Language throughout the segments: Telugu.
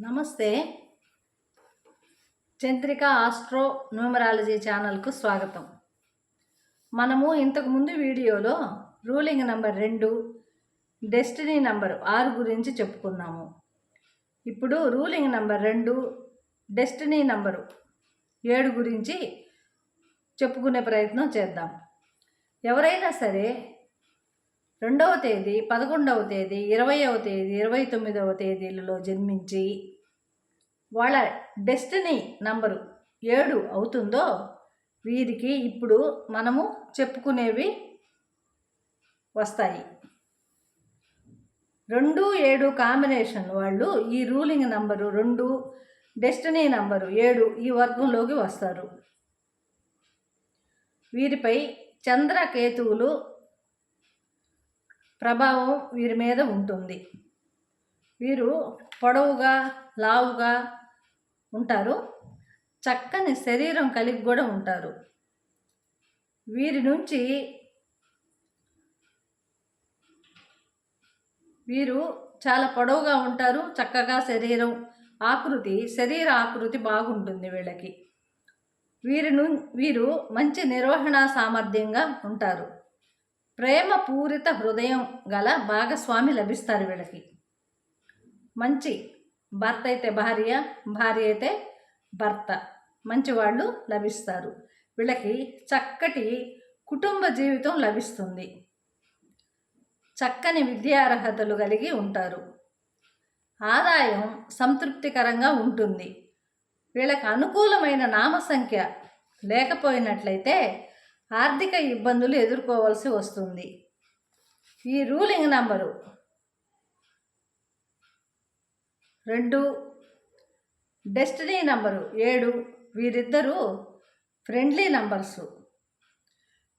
నమస్తే. చంద్రిక ఆస్ట్రో న్యూమరాలజీ ఛానల్కు స్వాగతం. మనము ఇంతకుముందు వీడియోలో రూలింగ్ నంబర్ రెండు డెస్టినీ నంబర్ ఆరు గురించి చెప్పుకున్నాము. ఇప్పుడు రూలింగ్ నంబర్ రెండు డెస్టినీ నంబరు ఏడు గురించి చెప్పుకునే ప్రయత్నం చేద్దాం. ఎవరైనా సరే రెండవ తేదీ పదకొండవ తేదీ ఇరవైవ తేదీ ఇరవై తొమ్మిదవ తేదీలలో జన్మించి వాళ్ళ డెస్టినీ నంబరు ఏడు అవుతుందో వీరికి ఇప్పుడు మనము చెప్పుకునేవి వస్తాయి. రెండు ఏడు కాంబినేషన్ వాళ్ళు ఈ రూలింగ్ నంబరు రెండు డెస్టినీ నంబరు ఏడు ఈ వర్గంలోకి వస్తారు. వీరిపై చంద్రకేతువులు ప్రభావం వీరి మీద ఉంటుంది. వీరు పొడవుగా లావుగా ఉంటారు. చక్కని శరీరం కలిగి కూడా ఉంటారు. వీరి నుంచి వీరు చాలా పొడవుగా ఉంటారు. చక్కగా శరీరం ఆకృతి శరీర ఆకృతి బాగుంటుంది వీళ్ళకి. వీరి ను వీరు మంచి నిర్వహణ సామర్థ్యంగా ఉంటారు. ప్రేమ పూరిత హృదయం గల భాగస్వామి లభిస్తారు వీళ్ళకి. మంచి భర్త అయితే భార్య భార్య అయితే భర్త. మంచి వాళ్ళు లభిస్తారు. వీళ్ళకి చక్కటి కుటుంబ జీవితం లభిస్తుంది. చక్కని విద్యార్హతలు కలిగి ఉంటారు. ఆదాయం సంతృప్తికరంగా ఉంటుంది. వీళ్ళకి అనుకూలమైన నామ సంఖ్య లేకపోయినట్లయితే ఆర్థిక ఇబ్బందులు ఎదుర్కోవాల్సి వస్తుంది. ఈ రూలింగ్ నంబరు రెండు డెస్టినీ నంబరు ఏడు వీరిద్దరూ ఫ్రెండ్లీ నంబర్సు.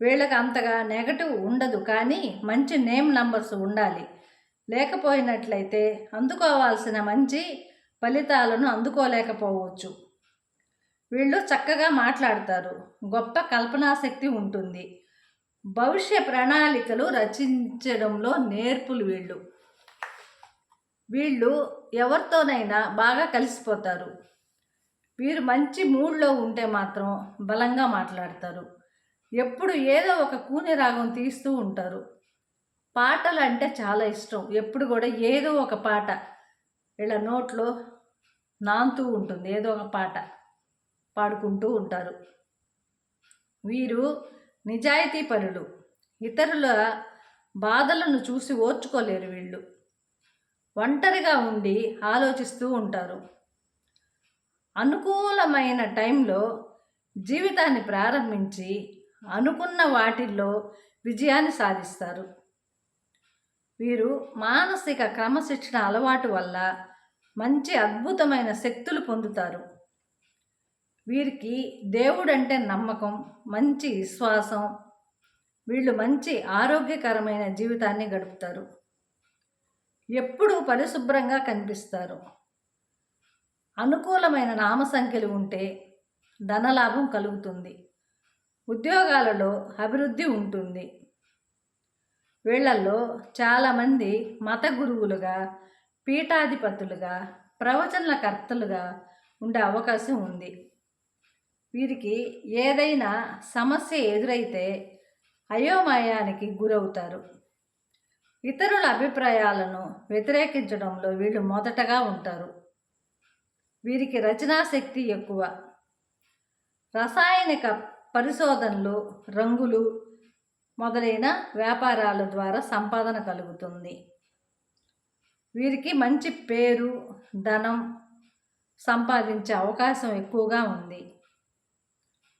వీళ్ళకి అంతగా నెగటివ్ ఉండదు కానీ మంచి నేమ్ నంబర్స్ ఉండాలి. లేకపోయినట్లయితే అందుకోవాల్సిన మంచి ఫలితాలను అందుకోలేకపోవచ్చు. వీళ్ళు చక్కగా మాట్లాడతారు. గొప్ప కల్పనాశక్తి ఉంటుంది. భవిష్య ప్రణాళికలు రచించడంలో నేర్పులు వీళ్ళు. వీళ్ళు ఎవరితోనైనా బాగా కలిసిపోతారు. వీరు మంచి మూడ్లో ఉంటే మాత్రం బలంగా మాట్లాడతారు. ఎప్పుడు ఏదో ఒక కూని రాగం తీస్తూ ఉంటారు. పాటలు అంటే చాలా ఇష్టం. ఎప్పుడు కూడా ఏదో ఒక పాట వీళ్ళ నోట్లో నాంతూ ఉంటుంది. ఏదో ఒక పాట. పాడుకుంటూ ఉంటారు. వీరు నిజాయితీ పరులు. ఇతరుల బాధలను చూసి ఓర్చుకోలేరు వీళ్ళు. ఒంటరిగా ఉండి ఆలోచిస్తూ ఉంటారు. అనుకూలమైన టైంలో జీవితాన్ని ప్రారంభించి అనుకున్న వాటిల్లో విజయాన్ని సాధిస్తారు. వీరు మానసిక క్రమశిక్షణ అలవాటు వల్ల మంచి అద్భుతమైన శక్తులు పొందుతారు. వీరికి దేవుడంటే నమ్మకం మంచి విశ్వాసం. వీళ్ళు మంచి ఆరోగ్యకరమైన జీవితాన్ని గడుపుతారు. ఎప్పుడూ పరిశుభ్రంగా కనిపిస్తారు. అనుకూలమైన నామ సంఖ్యలు ఉంటే ధనలాభం కలుగుతుంది. ఉద్యోగాలలో అభివృద్ధి ఉంటుంది. వీళ్ళల్లో చాలామంది మత గురువులుగా పీఠాధిపతులుగా ప్రవచనకర్తలుగా ఉండే అవకాశం ఉంది. వీరికి ఏదైనా సమస్య ఎదురైతే అయోమయానికి గురవుతారు. ఇతరుల అభిప్రాయాలను వ్యతిరేకించడంలో వీళ్ళు మొదటగా ఉంటారు. వీరికి రచనాశక్తి ఎక్కువ. రసాయనిక పరిశోధనలు రంగులు మొదలైన వ్యాపారాల ద్వారా సంపాదన కలుగుతుంది. వీరికి మంచి పేరు ధనం సంపాదించే అవకాశం ఎక్కువగా ఉంది.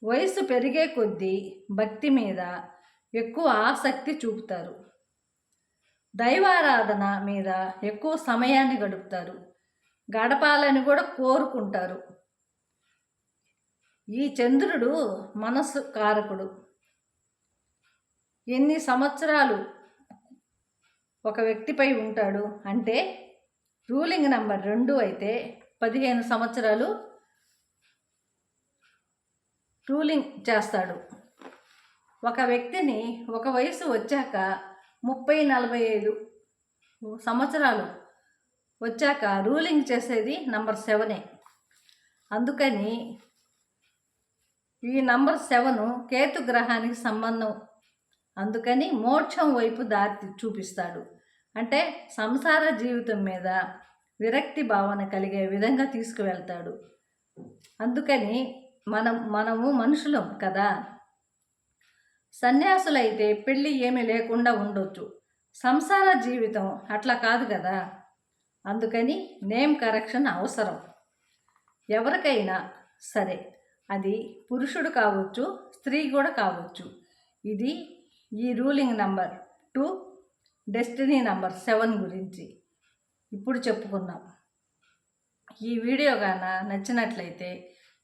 వయసు పెరిగే కొద్దీ భక్తి మీద ఎక్కువ ఆసక్తి చూపుతారు. దైవారాధన మీద ఎక్కువ సమయాన్ని గడుపుతారు. గడపాలని కూడా కోరుకుంటారు. ఈ చంద్రుడు మనస్సు కారకుడు. ఎన్ని సంవత్సరాలు ఒక వ్యక్తిపై ఉంటాడు అంటే రూలింగ్ నెంబర్ రెండు అయితే పదిహేను సంవత్సరాలు రూలింగ్ చేస్తాడు. ఒక వ్యక్తిని ఒక వయసు వచ్చాక ముప్పై నలభై ఐదు సంవత్సరాలు వచ్చాక రూలింగ్ చేసేది నంబర్ సెవెనే. అందుకని ఈ నంబర్ సెవెన్ కేతు గ్రహానికి సంబంధం. అందుకని మోక్షం వైపు దారి చూపిస్తాడు. అంటే సంసార జీవితం మీద విరక్తి భావన కలిగే విధంగా తీసుకువెళ్తాడు. అందుకని మనం మనము మనుషులం కదా. సన్యాసులైతే పెళ్ళి ఏమీ లేకుండా ఉండొచ్చు. సంసార జీవితం అట్లా కాదు కదా. అందుకని నేమ్ కరెక్షన్ అవసరం. ఎవరికైనా సరే అది పురుషుడు కావచ్చు స్త్రీ కూడా కావచ్చు. ఇది ఈ ruling number two destiny number seven గురించి ఇప్పుడు చెప్పుకున్నాం. ఈ వీడియో గాన నచ్చినట్లయితే